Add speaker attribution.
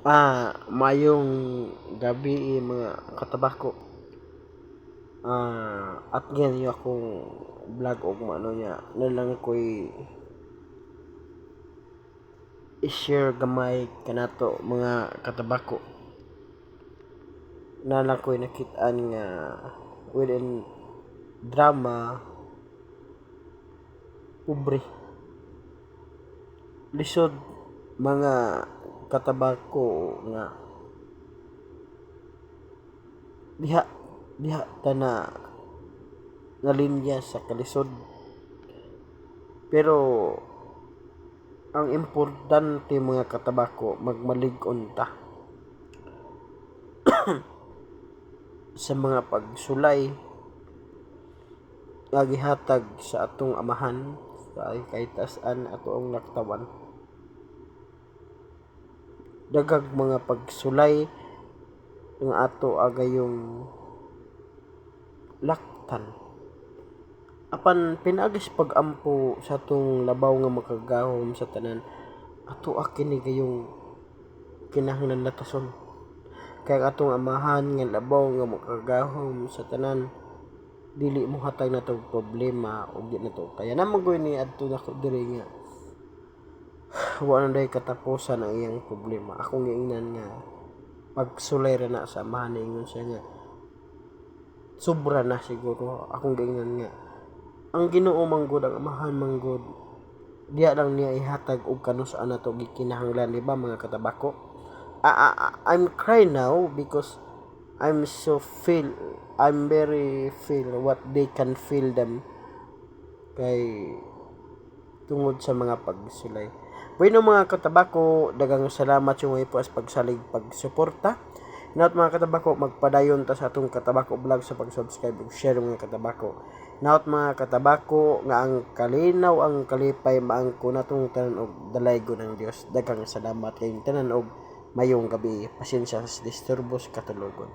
Speaker 1: Ah, mayong gabi mga katabako. Ah, at ganyan yung akong vlog o kung ano niya. Na lang ko'y i-share gamay kanato mga katabako. Na lang ko'y nakitaan nga within drama pobre lisod mga katabako nga. Diha diha ta na nga linya sa kalisod. Pero ang importante mga katabako magmalig-on ta. Sa mga pagsulay nga gihatag sa atong amahan sa kay tas-an ato ang naktawan dagag mga pagsulay nga ato agayong laktan apan pinagis pagampo sa atong labaw nga makagahom sa tanan ato kini gayong kinahanglan latason kay atong amahan nga labaw nga makagahom sa tanan dili mo hatag na tog problema ug di na to kaya ko ni adto nako diri nga wa na katapusan ang iyang problema. Akong giingnan nga pagsulay na sa amahan ingon siya nga sobra na siguro. Akong giingnan nga ang Ginoo manggod ang amahan manggod diya lang niya ihatag og kanus ana to gikinahanglan di ba mga katabako? I, I, I'm crying now because I'm so feel I'm very feel what they can feel them. Kay tungod sa mga pagsulay. Bueno mga katabako, dagang salamat yung po as pagsalig pagsuporta. Naot mga katabako, magpadayon ta sa atong katabako vlog sa pag-subscribe ug share mga katabako. Naot mga katabako nga ang kalinaw ang kalipay maangko natong tanan og dalaygo ng Dios. Dagang salamat kay tanan og mayong gabi. Pasensya sa disturbos katulugon.